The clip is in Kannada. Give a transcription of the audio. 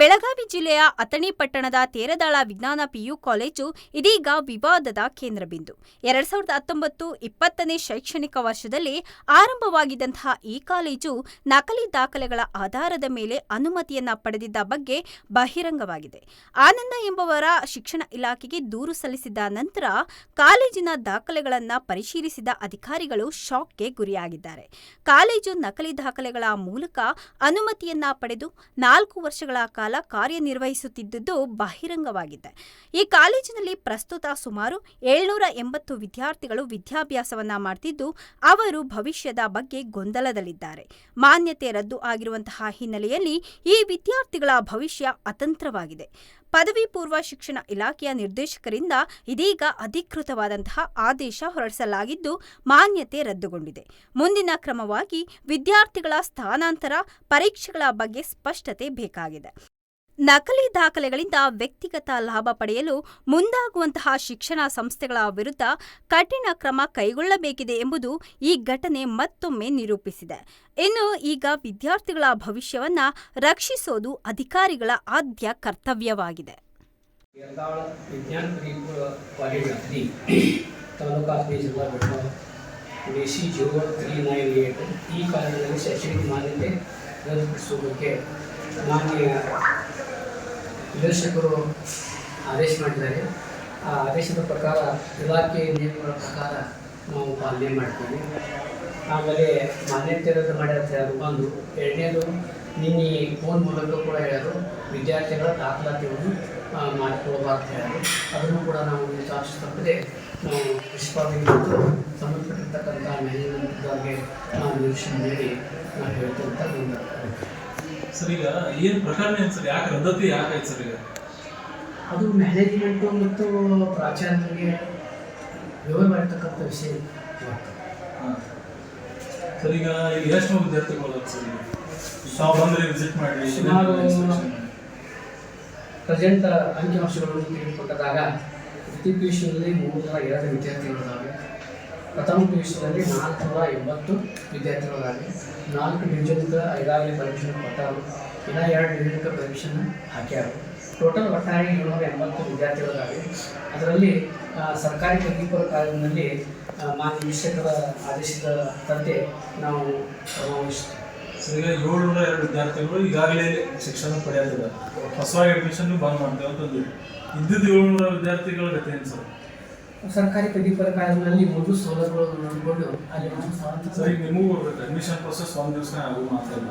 ಬೆಳಗಾವಿ ಜಿಲ್ಲೆಯ ಅಥಣಿ ಪಟ್ಟಣದ ತೇರದಾಳ ವಿಜ್ಞಾನ ಪಿಯು ಕಾಲೇಜು ಇದೀಗ ವಿವಾದದ ಕೇಂದ್ರಬಿಂದು. ಎರಡ್ ಸಾವಿರದ ಹತ್ತೊಂಬತ್ತು ಇಪ್ಪತ್ತನೇ ಶೈಕ್ಷಣಿಕ ವರ್ಷದಲ್ಲಿ ಆರಂಭವಾಗಿದ್ದಂತಹ ಈ ಕಾಲೇಜು ನಕಲಿ ದಾಖಲೆಗಳ ಆಧಾರದ ಮೇಲೆ ಅನುಮತಿಯನ್ನ ಪಡೆದಿದ್ದ ಬಗ್ಗೆ ಬಹಿರಂಗವಾಗಿದೆ. ಆನಂದ ಎಂಬುವರ ಶಿಕ್ಷಣ ಇಲಾಖೆಗೆ ದೂರು ಸಲ್ಲಿಸಿದ ನಂತರ ಕಾಲೇಜಿನ ದಾಖಲೆಗಳನ್ನ ಪರಿಶೀಲಿಸಿದ ಅಧಿಕಾರಿಗಳು ಶಾಕ್ಗೆ ಗುರಿಯಾಗಿದ್ದಾರೆ. ಕಾಲೇಜು ನಕಲಿ ದಾಖಲೆಗಳ ಮೂಲಕ ಅನುಮತಿಯನ್ನ ಪಡೆದು ನಾಲ್ಕು ವರ್ಷಗಳ ಕಾಲ ಕಾರ್ಯನಿರ್ವಹಿಸುತ್ತಿದ್ದುದು ಬಹಿರಂಗವಾಗಿದೆ. ಈ ಕಾಲೇಜಿನಲ್ಲಿ ಪ್ರಸ್ತುತ ಸುಮಾರು ಏಳ್ನೂರ ಎಂಬತ್ತು ವಿದ್ಯಾರ್ಥಿಗಳು ವಿದ್ಯಾಭ್ಯಾಸವನ್ನ ಮಾಡ್ತಿದ್ದು, ಅವರು ಭವಿಷ್ಯದ ಬಗ್ಗೆ ಗೊಂದಲದಲ್ಲಿದ್ದಾರೆ. ಮಾನ್ಯತೆ ರದ್ದು ಆಗಿರುವಂತಹ ಹಿನ್ನೆಲೆಯಲ್ಲಿ ಈ ವಿದ್ಯಾರ್ಥಿಗಳ ಭವಿಷ್ಯ ಅತಂತ್ರವಾಗಿದೆ. ಪದವಿ ಪೂರ್ವ ಶಿಕ್ಷಣ ಇಲಾಖೆಯ ನಿರ್ದೇಶಕರಿಂದ ಇದೀಗ ಅಧಿಕೃತವಾದಂತಹ ಆದೇಶ ಹೊರಡಿಸಲಾಗಿದ್ದು, ಮಾನ್ಯತೆ ರದ್ದುಗೊಂಡಿದೆ. ಮುಂದಿನ ಕ್ರಮವಾಗಿ ವಿದ್ಯಾರ್ಥಿಗಳ ಸ್ಥಾನಾಂತರ ಪರೀಕ್ಷೆಗಳ ಬಗ್ಗೆ ಸ್ಪಷ್ಟತೆ ಬೇಕಾಗಿದೆ. ನಕಲಿ ದಾಖಲೆಗಳಿಂದ ವ್ಯಕ್ತಿಗತ ಲಾಭ ಪಡೆಯಲು ಮುಂದಾಗುವಂತಹ ಶಿಕ್ಷಣ ಸಂಸ್ಥೆಗಳ ವಿರುದ್ಧ ಕಠಿಣ ಕ್ರಮ ಕೈಗೊಳ್ಳಬೇಕಿದೆ ಎಂಬುದು ಈ ಘಟನೆ ಮತ್ತೊಮ್ಮೆ ನಿರೂಪಿಸಿದೆ. ಇನ್ನು ಈಗ ವಿದ್ಯಾರ್ಥಿಗಳ ಭವಿಷ್ಯವನ್ನ ರಕ್ಷಿಸೋದು ಅಧಿಕಾರಿಗಳ ಆದ್ಯ ಕರ್ತವ್ಯವಾಗಿದೆ. ಮಾನ್ಯ ನಿರ್ದೇಶಕರು ಆದೇಶ ಮಾಡಿದ್ದಾರೆ. ಆ ಆದೇಶದ ಪ್ರಕಾರ ಇಲಾಖೆ ನಿಯಮಗಳ ಪ್ರಕಾರ ನಾವು ಪಾಲನೆ ಮಾಡ್ತೀವಿ. ಆಮೇಲೆ ಮಾನ್ಯತೆ ರದ್ದು ಮಾಡ್ಯಾರ ಬಂದು ಎರಡನೇದು, ನಿನ್ನೆ ಫೋನ್ ಮೂಲಕ ಕೂಡ ಹೇಳೋದು, ವಿದ್ಯಾರ್ಥಿಗಳ ದಾಖಲಾತಿಯನ್ನು ಮಾಡಿಕೊಳ್ಬಾರ್ದು ಹೇಳೋದು. ಅದನ್ನು ಕೂಡ ನಾವು ಚಾರ್ಜ್ ತಪ್ಪದೆ ನಾವು ಪ್ರಿನ್ಸಿಪಾಲಿಗೆ ಮತ್ತು ಸಂಬಂಧಪಟ್ಟಿರ್ತಕ್ಕಂಥ ಬಗ್ಗೆ ನಾವು ನಿರೀಕ್ಷಣೆ ನೀಡಿ ಅಂತ ಒಂದು ಸರ್ ಈಗ ಏನ್ ಪ್ರಕರಣ ಏನ್ ಸರ್? ಯಾಕೆ ರದ್ದತಿ ಯಾಕಾಯ್ತು ಸರ್ ಈಗ? ಅದು ಮ್ಯಾನೇಜ್ಮೆಂಟು ಮತ್ತು ಪ್ರಾಚಾರ್ಯರಿಗೆ ವ್ಯವಹಾರ ಮಾಡ್ತಕ್ಕಂಥ ವಿಷಯ. ಸರ್ ಈಗ ಇಲ್ಲಿ ಎಷ್ಟು ವಿದ್ಯಾರ್ಥಿಗಳು ಸರ್ ಈಗ? ತಾವು ಮಾಡಿ ವಿಸಿಟ್ ಮಾಡಿ ಸುಮಾರು ಪ್ರೆಸೆಂಟ್ ಅಂಕಿಅಂಶಗಳನ್ನು ತೆಗೆದುಕೊಂಡಾಗ ದ್ವಿತೀಯ ಪಿ ಯು ಸಿಯಲ್ಲಿ ಜನ ಎರಡು ವಿದ್ಯಾರ್ಥಿಗಳಿದ್ದಾವೆ ಪ್ರಥಮ ಪಿ ಯು ಸಿಯಲ್ಲಿ ನಾಲ್ಕುನೂರ ಎಂಬತ್ತು ವಿದ್ಯಾರ್ಥಿಗಳಾಗಿ ನಾಲ್ಕು ಡಿವಿಜನ್ಗ ಈಗಾಗಲೇ ಪರೀಕ್ಷೆ ಕೊಟ್ಟಾರು. ಇನ್ನು ಎರಡು ಡಿವಿಷನ್ಗೆ ಪರೀಕ್ಷೆನ ಹಾಕ್ಯಾರು. ಟೋಟಲ್ ಒಟ್ಟಾರೆ ಏಳ್ನೂರ ಎಂಬತ್ತು ವಿದ್ಯಾರ್ಥಿಗಳಾಗಲಿ ಅದರಲ್ಲಿ ಸರ್ಕಾರಿ ಪದವಿಪೂರ್ವ ಕಾಲೇಜಿನಲ್ಲಿ ಮಾನ್ಯ ಶಿಕ್ಷಕರ ಆದೇಶದಂತೆ ನಾವು ಏಳ್ನೂರ ಎರಡು ವಿದ್ಯಾರ್ಥಿಗಳು ಈಗಾಗಲೇ ಶಿಕ್ಷಣ ಪಡೆಯೋದಿಲ್ಲ ಹೊಸವಾಗಿ ಅಡ್ಮಿಷನ್ ಬಂದ್ ಮಾಡ್ತೇವೆ ಅಂತಂದು ಇದ್ದಿದ್ದು ಏಳ್ನೂರ ವಿದ್ಯಾರ್ಥಿಗಳ ಗತಿ ಏನು ಸರ್ ಸರ್ಕಾರಿ ಪದವಿ ಕಾಲೇಜಿನಲ್ಲಿ ಮೂರು ಸೌಲಭ್ಯಗಳನ್ನು ನೋಡಿಕೊಂಡು ಅಲ್ಲಿ ಸರ್, ಈಗ ನಿಮಗೂ ಅಡ್ಮಿಷನ್ ಪ್ರೊಸೆಸ್ ಒಂದು ದಿವಸ ಆಗೋ ಮಾತಲ್ಲ